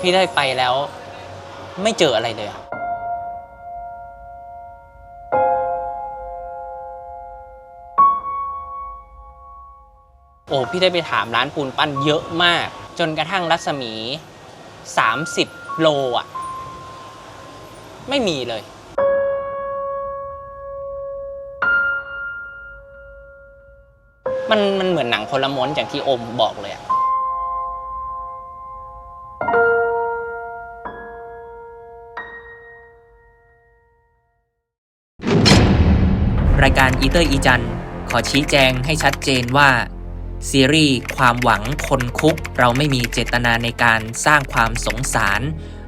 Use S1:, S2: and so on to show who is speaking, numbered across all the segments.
S1: พี่ได้ไปแล้ว ไม่เจออะไรเลยอะโอ้พี่ได้ไปถามร้านปูนปั้นเยอะมาก จนกระทั่งรัศมี 30 โลอะ ไม่มีเลย มันมันเหมือนหนังคนละม้วนอย่างที่โอมบอกเลยอะ
S2: รายการอีเตอร์อีจันขอชี้แจงให้ชัดเจนว่า ซีรีส์ความหวังคนคุก เราไม่มีเจตนาในการสร้างความสงสาร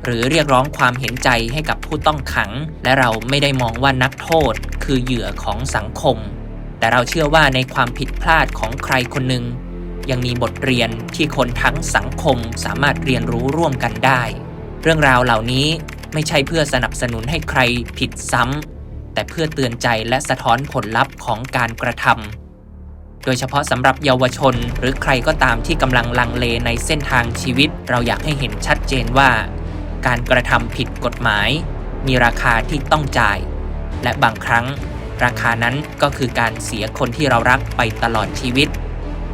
S2: หรือเรียกร้องความเห็นใจให้กับผู้ต้องขัง และเราไม่ได้มองว่านักโทษคือเหยื่อของสังคม แต่เราเชื่อว่าในความผิดพลาดของใครคนหนึ่งยังมีบทเรียนที่คนทั้งสังคมสามารถเรียนรู้ร่วมกันได้ เรื่องราวเหล่านี้ไม่ใช่เพื่อสนับสนุนให้ใครผิดซ้ำ แต่เพื่อเตือนใจและสะท้อนผลลัพธ์ของการกระทำ โดยเฉพาะสำหรับเยาวชน หรือใครก็ตามที่กำลังลังเลในเส้นทางชีวิต เราอยากให้เห็นชัดเจนว่า การกระทำผิดกฎหมาย มีราคาที่ต้องจ่าย และบางครั้ง ราคานั้นก็คือการเสียคนที่เรารักไปตลอดชีวิต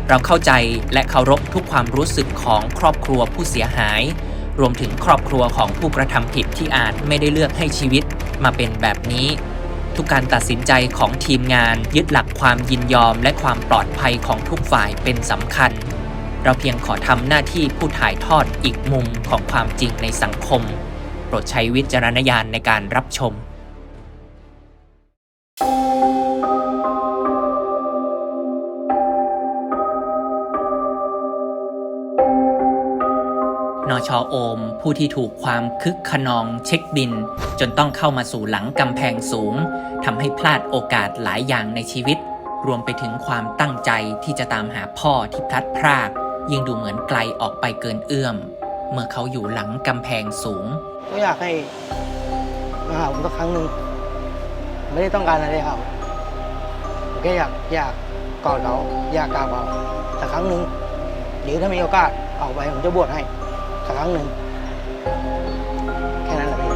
S2: เราเข้าใจและเคารพทุกความรู้สึกของครอบครัวผู้เสียหายรวมถึงครอบครัวของผู้กระทำผิดที่อาจไม่ได้เลือกให้ชีวิตมาเป็นแบบนี้ ทุกการตัดสินใจของทีมงาน ยึดหลักความยินยอมและความปลอดภัยของทุกฝ่ายเป็นสำคัญ เราเพียงขอทำหน้าที่ผู้ถ่ายทอดอีกมุมของความจริงในสังคม โปรดใช้วิจารณญาณในการรับชม ชอโอม ผู้ที่ถูกความคึกขนองเช็คบิน จนต้องเข้ามาสู่หลังกำแพงสูงทำให้พลาดโอกาสหลายอย่างในชีวิต รวมไปถึงความตั้งใจที่จะตามหาพ่อที่พลัดพราก ยิ่งดูเหมือนไกลออกไปเกินเอื้อม เมื่อเขาอยู่หลังกำแพงสูง
S3: ก็อยากให้มาหาผมสักครั้งหนึ่งไม่ได้ต้องการอะไรเขาแค่อยากอยากกอดเขาอยากกราบเขาสักครั้งหนึ่งหรือถ้ามีโอกาสออกไปผมจะบวชให้ ครั้งหนึ่งแค่นั้นแหละพี่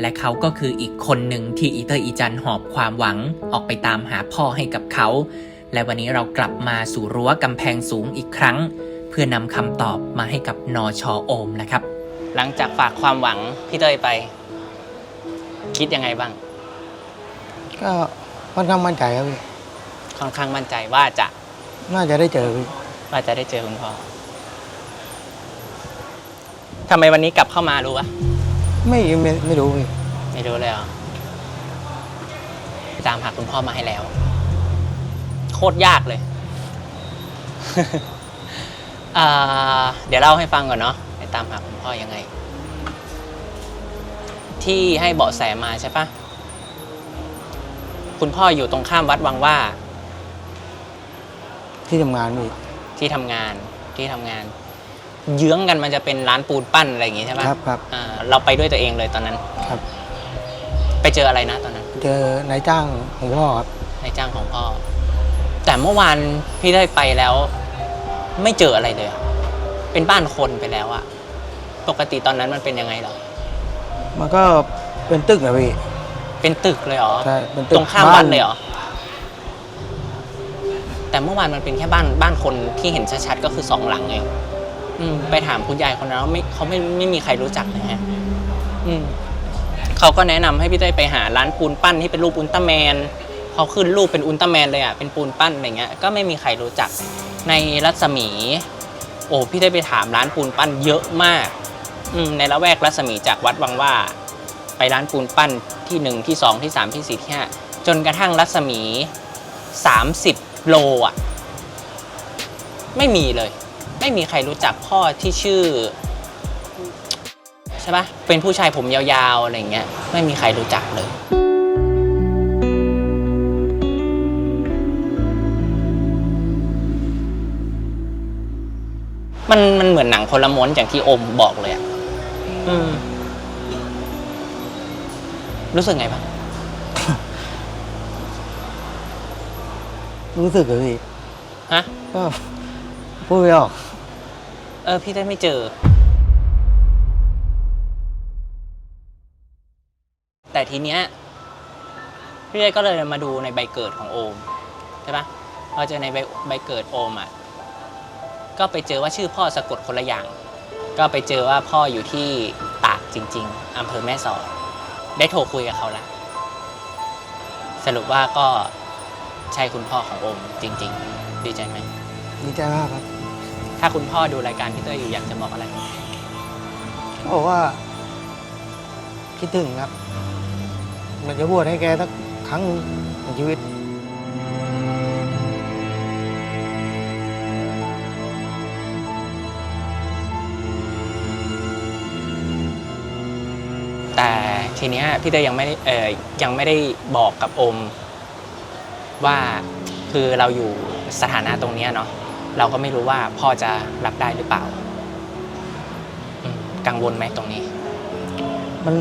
S2: และเขาก็คืออีกคนหนึ่งที่อีเตอร์อีจันหอบความหวังออกไปตามหาพ่อให้กับเขา และวันนี้เรากลับมาสู่รั้วกำแพงสูงอีกครั้ง เพื่อนำคำตอบมาให้กับนอชอโอมนะครับ
S1: หลังจากฝากความหวังพี่เต้ยไป คิดยังไงบ้าง
S3: ก็ค่อนข้างมั่นใจครับพี่
S1: ค่อนข้างมั่นใจว่าจะ
S3: น่าจะได้เจอพี่
S1: ว่าจะได้เจอคุณพ่อทำไมวันนี้กลับเข้ามารู้ปะ
S3: ไม่ไม่ไม่รู้พี่
S1: ไม่รู้เลยเหรอตามหาคุณพ่อมาให้แล้ว โคตรยากเลย อ่าเดี๋ยวเล่าให้ฟังก่อนเนาะไป ตามหาคุณพ่อยังไง ที่ให้เบาะแสมาใช่ปะคุณพ่ออยู่ตรงข้ามวัดวังว่า
S3: ที่ทำงานพี่
S1: ที่ทำงานที่ทำงาน เยื้องกันมันจะเป็นร้านปูนปั้นอะไรอย่างงี้ใช่ปะ
S3: ครับครับ
S1: อ่าเราไปด้วยตัวเองเลยตอนนั้น
S3: ครับ
S1: ไปเจออะไรนะตอนนั้น
S3: เจอนายจ้างของพ่อครับ
S1: นายจ้างของพ่อ แต่เมื่อวานพี่ได้ไปแล้ว ไม่เจออะไรเลยอะเป็นบ้านคนไปแล้วอะ ปกติตอนนั้นมันเป็นยังไงเหรอ
S3: มันก็เป็นตึกนะพี่
S1: เป็นตึกเลยเหรอ
S3: ใช่เป็นตึก
S1: ตรงข้าม
S3: บ้าน
S1: วัดเลยเหรอ แต่เมื่อวานมันเป็นแค่บ้านบ้านคนที่เห็นชัดๆก็คือสองหลังเองอืม ไปถามคุณยายคนนั้นไม่เขาไม่ไม่มีใครรู้จักนะฮะอืมเขาก็แนะนำให้พี่เต้ยไปหาร้านปูนปั้นที่เป็นรูปอุลตร้าแมนเขาขึ้นรูปเป็นอุลตร้าแมนเลยอะเป็นปูนปั้นอะไรเงี้ยก็ไม่มีใครรู้จักในรัศมี โอ้พี่ได้ไปถามร้านปูนปั้นเยอะมาก อืมในละแวกรัศมีจากวัดวังว่า ไปร้านปูนปั้นที่หนึ่งที่สองที่สามที่สี่ที่ห้าจนกระทั่งรัศมีสามสิบโลอะ ไม่มีเลย ไม่มีใครรู้จักพ่อที่ชื่อ ใช่ปะเป็นผู้ชายผมยาวๆ อะไรเงี้ย ไม่มีใครรู้จักเลยมันมันเหมือนหนังคนละม้วนอย่างที่โอมบอกเลยอะ อืม รู้สึกไงบ้าง
S3: รู้สึกเลยพี่
S1: ฮะ
S3: ก็พูดไม่ออก
S1: เออ พี่ได้ไม่เจอ แต่ทีเนี้ย พี่ได้ก็เลยมาดูในใบเกิดของโอม ใช่ปะพอเจอในใบใบเกิดโอมอะ ก็ไปเจอว่าชื่อพ่อสะกดคนละอย่าง ก็ไปเจอว่าพ่ออยู่ที่ตากจริง ๆอำเภอแม่สอด ได้โทรคุยกับเขาละสรุปว่าก็ใช่คุณพ่อของโอมจริง ๆ ดีใจไหม
S3: ดีใจมากครับ
S1: ถ้าคุณพ่อดูรายการพี่เต้ยอยู่อยากจะบอกอะไร
S3: เขาบอกว่า คิดถึงครับอยากจะบวชให้แกสักครั้งหนึ่งในชีวิต
S1: แต่ ทีเนี้ยพี่เต้ยยังไม่ได้เออยังไม่ได้บอกกับโอม ว่าคือเราอยู่สถานะตรงเนี้ยเนาะเราก็ไม่รู้ว่าพ่อจะรับได้หรือเปล่าอืมกังวลไหมตรงนี้
S3: มัน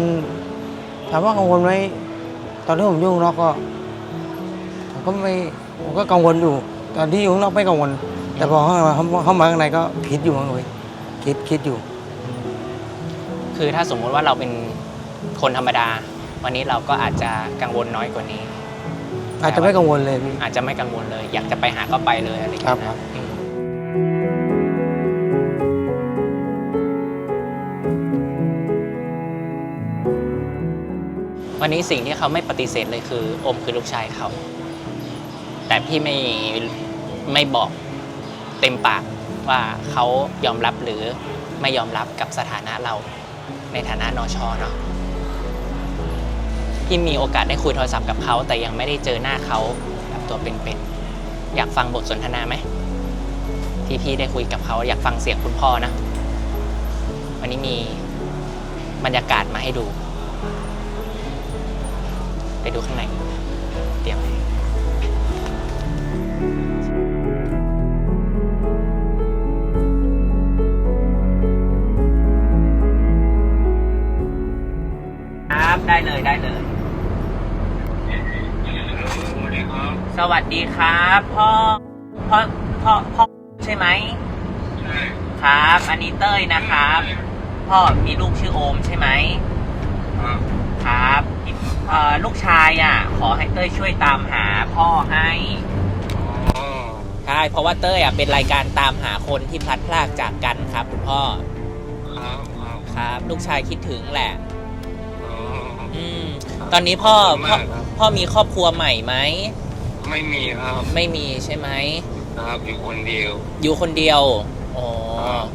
S3: ถามว่ากังวลไหมตอนที่ผมอยู่ข้างนอกก็ผมก็ไม่ผมก็กังวลอยู่ ตอนที่อยู่ข้างนอกไม่กังวล แต่พอเข้ามาเข้ามาข้างในก็คิดอยู่มั้งเลยคิดคิดอยู่
S1: คือถ้าสมมุติว่าเราเป็น คนธรรมดา วันนี้เราก็อาจจะกังวลน้อยกว่านี้
S3: อาจจะไม่กังวลเลยพี่
S1: อาจจะไม่กังวลเลย อยากจะไปหาก็ไปเลยอะไรอย่างเงี้ย
S3: ครั
S1: นะ
S3: บ
S1: อืมวันนี้สิ่งที่เขาไม่ปฏิเสธเลยคือโอมคือลูกชายเขา แต่พี่ไม่ไม่บอกเต็มปากว่าเขายอมรับหรือไม่ยอมรับกับสถานะเรา ในฐานะนชเนาะ พี่มีโอกาสได้คุยโทรศัพท์กับเขา แต่ยังไม่ได้เจอหน้าเขาแบบตัวเป็นๆอยากฟังบทสนทนาไหมที่พี่ได้คุยกับเขาอยากฟังเสียงคุณพ่อนะ วันนี้มีบรรยากาศมาให้ดู ไปดูข้างในเตรียมครับได้เลยได้เลย สวัสดีครับ พ่อพ่อพ่อพ่อใช่ไหมครับ อันนี้เต้ยนะครับ พ่อมีลูกชื่อโอมใช่ไหมครับเอ่อลูกชายอะ ขอให้เต้ยช่วยตามหาพ่อให้ใช่เพราะว่าเต้ยอะเป็นรายการตามหาคนที่พลัดพรากจากกันครับคุณพ่อ
S4: ครับครับ
S1: ครับลูกชายคิดถึงแหละ
S4: อ๋อ
S1: อืมตอนนี้พ่อ
S4: ขอบคุณ
S1: พ่อ
S4: มากครับ
S1: พ่อมีครอบครัวใหม่ไหม
S4: ไม่มีครับ
S1: ไม่มีใช่ไหม
S4: ครับอยู่คนเดียว
S1: อยู่คนเดียวอ๋อ
S4: ครับ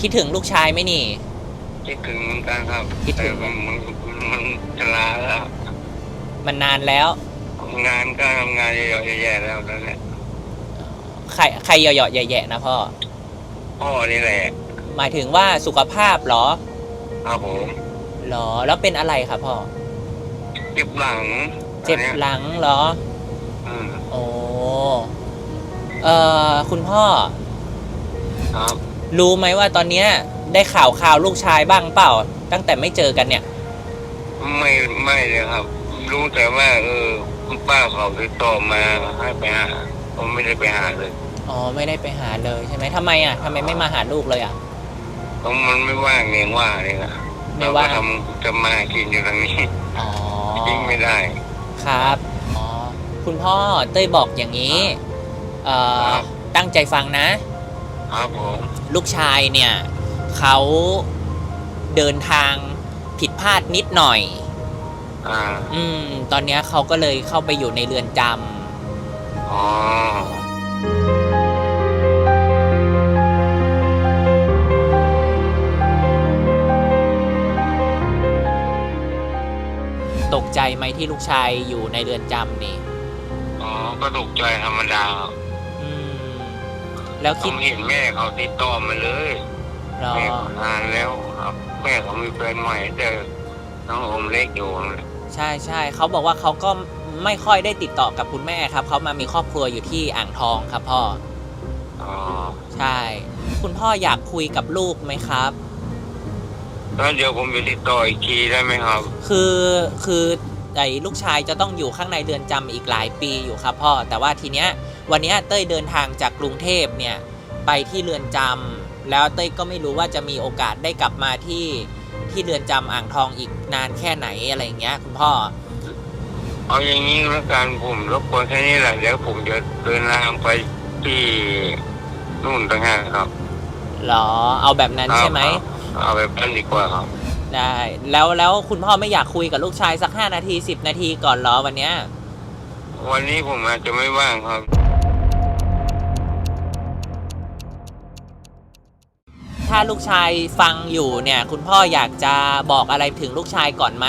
S1: คิดถึงลูกชายไหมนี่
S4: คิดถึงเหมือนกันครับ
S1: คิดถึง
S4: แต่มันมันมันจะลาแล้ว
S1: มันนานแล้ว
S4: งานก็ทำงานเยอะๆแย่ๆแล้วนั่นแหละ
S1: ใครใครเหยาะๆแย่ๆนะพ่อ
S4: พ่อนี่แหละ
S1: หมายถึงว่าสุขภาพเหรอ
S4: ครับผม
S1: เหรอ แล้วเป็นอะไรครับพ่อ
S4: เจ็บหลัง
S1: เจ็บ
S4: อันนี้ย
S1: หลังเหรอ
S4: อืม
S1: โอ้เอ่อคุณพ่อ
S4: ครับ
S1: รู้ไหมว่าตอนเนี้ยได้ข่าวข่าวลูกชายบ้างเปล่า ตั้งแต่ไม่เจอกันเนี่ย
S4: ไม่ไม่เลยครับ รู้แต่ว่า เออคุณป้าเขาติดต่อมาให้ไปหาผมไม่ได้ไปหาเลย
S1: อ๋อไม่ได้ไปหาเลยใช่ไหมทำไมอะทำไมไม่มาหาลูกเลยอะ
S4: เพราะมันไม่ว่างเองว่าเลยนะ
S1: ไม่
S4: เรา
S1: ว่า
S4: ก็
S1: ง
S4: ทำจะมากินอยู่ตรงนี้
S1: อ๋อ
S4: ทิ้งไม่ได้
S1: ครับอ๋อ คุณพ่อเต้ยบอกอย่างนี้เอ่อ
S4: ครับ
S1: ตั้งใจฟังนะ
S4: ครับผม
S1: ลูกชายเนี่ยเขาเดินทางผิดพลาดนิดหน่อย
S4: อ่า
S1: อืม ตอนเนี้ยเขาก็เลยเข้าไปอยู่ในเรือนจ
S4: อ๋อำ
S1: ตกใจไหมที่ลูกชายอยู่ในเรือนจำนี่
S4: อ๋อก็ตกใจธรรมดาครับ
S1: อืม แล้ว
S4: ผ
S1: คิด
S4: มเห็นแม่เขาติดต่อมาเลย
S1: เหรอ
S4: แม่เขานานแล้วครับ แม่เขามีแฟนใหม่แต่น้องอมเล็กอยู่นั่นแหละ
S1: ใช่ใช่เขาบอกว่าเขาก็ไม่ค่อยได้ติดต่อกับคุณแม่ครับเขามามีครอบครัวอยู่ที่อ่างทองครับพ่อ
S4: อ๋อ
S1: ใช่ คุณพ่ออยากคุยกับลูกไหมครับ
S4: แล้วเดี๋ยวผมจะติดต่ออีกทีได้ไหมครับ
S2: คือคือ ไอ้ลูกชายจะต้องอยู่ข้างในเรือนจำอีกหลายปีอยู่ครับพ่อ แต่ว่าทีเนี้ยวันเนี้ยเต้ยเดินทางจากกรุงเทพเนี่ยไปที่เรือนจำแล้วเต้ยก็ไม่รู้ว่าจะมีโอกาสได้กลับมาที่ที่เรือนจำอ่างทองอีกนานแค่ไหนอะไรอย่างเงี้ยคุณพ่อ
S4: เอาอย่างนี้แล้วกันผมรบกวนแค่นี้แหละเดี๋ยวผมจะเดินทางไปที่นู่นต่างหากครับ
S2: หรอเอาแบบนั้นใช่ไหม
S4: เอาเอาแบบนั้นดีกว่าครับ
S2: ได้แล้วแล้วคุณพ่อไม่อยากคุยกับลูกชายสัก5นาที10นาทีก่อนเหรอวันเนี้ย
S4: วันนี้ผมอาจจะไม่ว่างครับ
S2: ถ้าลูกชายฟังอยู่เนี่ย คุณพ่ออยากจะบอกอะไรถึงลูกชายก่อนไหม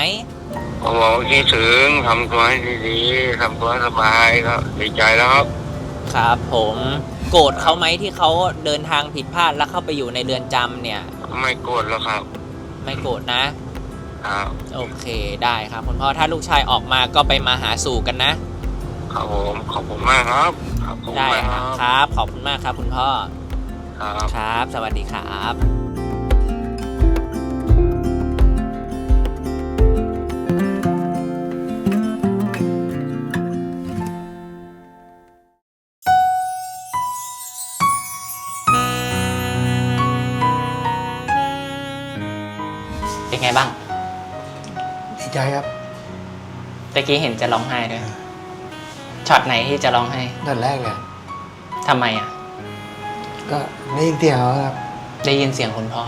S4: ผมบอกว่าคิดถึงทำตัวให้ดีๆทำตัวให้สบายครับดีใจแล้วครับ
S2: ครับ ผมโกรธเขาไหมที่เขาเดินทางผิดพลาดแล้วเข้าไปอยู่ในเรือนจำเนี่ย
S4: ไม่โกรธแล้วครับ
S2: ไม่โกรธนะ
S4: ครับ
S2: โอเคได้ครับคุณพ่อถ้าลูกชายออกมาก็ไปมาหาสู่กันนะ
S4: ครับผมขอบคุณมากครับครับขอบคุณ
S2: ได้
S4: มาก
S2: ค
S4: ค
S2: รั
S4: รั
S2: บบครับ ขอบคุณมากครับ คุณพ่อ
S4: ครับ
S2: ครับ สวัสดีครับ
S3: ใจครับ
S1: ตะกี้เห็นจะร้องไห้ด้วยช็อตไหนที่จะร้องไห้
S3: ตอนแรกเลย
S1: ทำไมอะ
S3: ก็ได้ยินเสียงเขาครับ
S1: ได้ยินเสียงคุณพ่อ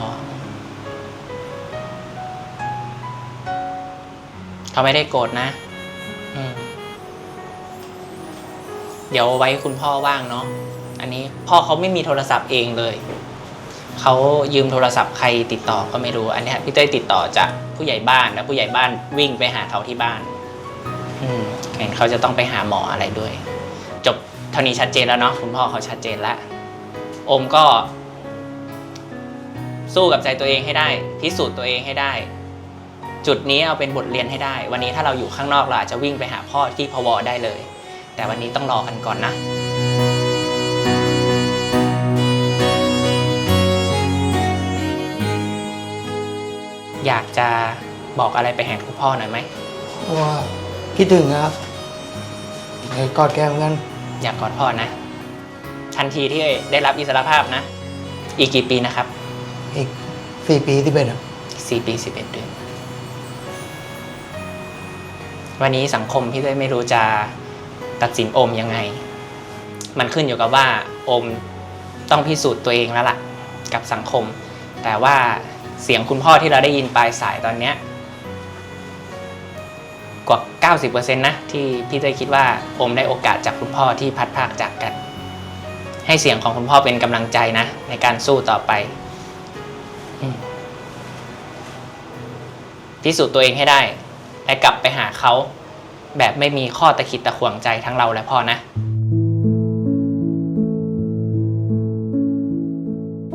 S1: เขาไม่ได้โกรธนะอืมเดี๋ยวไว้คุณพ่อว่างเนาะอันนี้พ่อเขาไม่มีโทรศัพท์เองเลย เขายืมโทรศัพท์ใครติดต่อก็ไม่รู้ อันนี้พี่เต้ยติดต่อจากผู้ใหญ่บ้านแล้วผู้ใหญ่บ้านวิ่งไปหาเขาที่บ้าน อืมเห็นเขาจะต้องไปหาหมออะไรด้วย จบเท่านี้ชัดเจนแล้วเนาะคุณพ่อเขาชัดเจนแล้วโอมก็ สู้กับใจตัวเองให้ได้ พิสูจน์ตัวเองให้ได้ จุดนี้เอาเป็นบทเรียนให้ได้ วันนี้ถ้าเราอยู่ข้างนอกเราอาจจะวิ่งไปหาพ่อที่พวได้เลย แต่วันนี้ต้องรอกันก่อนนะ อยากจะบอกอะไรไปแห่คุณพ่อหน่อยไหม
S3: เพราะว่าคิดถึงนะครับอยากกอดแกเหมือนกัน
S1: อยากกอดพ่อนะ ทันทีที่ได้รับอิสรภาพนะ อีกกี่ปีนะครับ
S3: อีกสี่ปีที่เป็นครับ
S1: สี่ปีสิบเอ็ดเดือน วันนี้สังคมพี่เต้ยไม่รู้จะตัดสินโอมยังไง มันขึ้นอยู่กับว่าโอมต้องพิสูจน์ตัวเองแล้วล่ะ กับสังคม แต่ว่า เสียงคุณพ่อที่เราได้ยินปลายสายตอนเนี้ยกว่า 90%นะที่พี่เต้ยคิดว่าโอมได้โอกาสจากคุณพ่อที่พัดพรากจากกัน ให้เสียงของคุณพ่อเป็นกำลังใจนะ ในการสู้ต่อไปพิสูจน์ตัวเองให้ได้ และกลับไปหาเขา แบบไม่มีข้อตะขิดตะขวงใจทั้งเราและพ่อนะ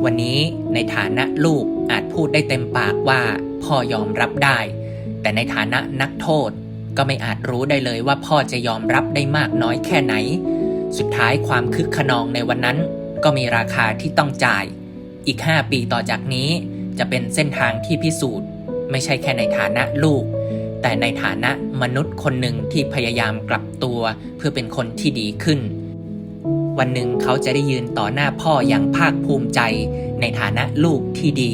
S2: วันนี้ในฐานะลูก อาจพูดได้เต็มปากว่าพ่อยอมรับได้ แต่ในฐานะนักโทษก็ไม่อาจรู้ได้เลยว่าพ่อจะยอมรับได้มากน้อยแค่ไหน สุดท้ายความคึกขนองในวันนั้น ก็มีราคาที่ต้องจ่าย อีก 5 ปีต่อจากนี้จะเป็นเส้นทางที่พิสูจน์ ไม่ใช่แค่ในฐานะลูก แต่ในฐานะมนุษย์คนหนึ่งที่พยายามกลับตัว เพื่อเป็นคนที่ดีขึ้น วันหนึ่งเขาจะได้ยืนต่อหน้าพ่ออย่างภาคภูมิใจ ในฐานะลูกที่ดี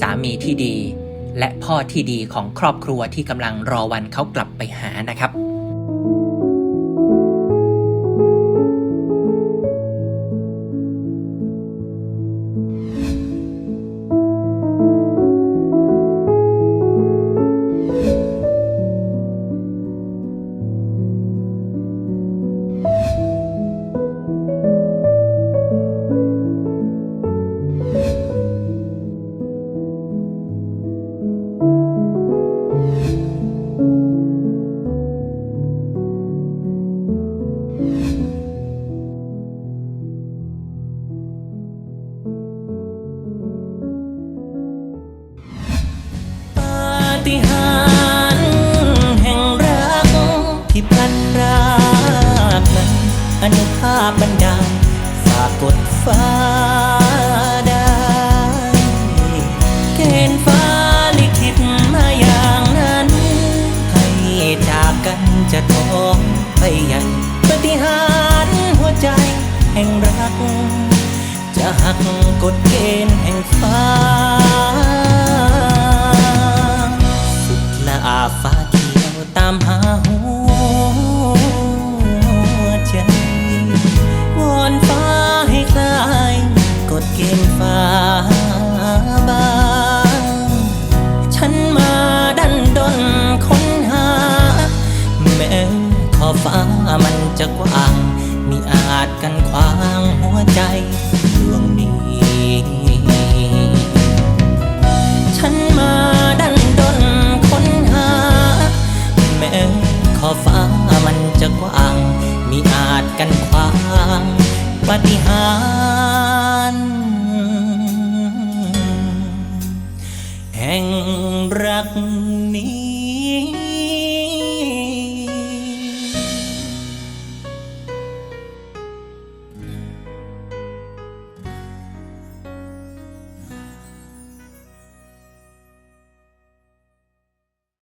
S2: สามีที่ดี และพ่อที่ดีของครอบครัวที่กำลังรอวันเขากลับไปหานะครับ
S5: ฏิหารแห่งรักที่พลันรากนั้นอนุภาพบันดาลฝากกดฟ้าได้เกณฑ์ฟ้าลิขิตมาอย่างนั้น ให้จากกันจะทองไปยังปฏิหารหัวใจแห่งรัก จะหักกฎเกณฑ์แห่งฟ้า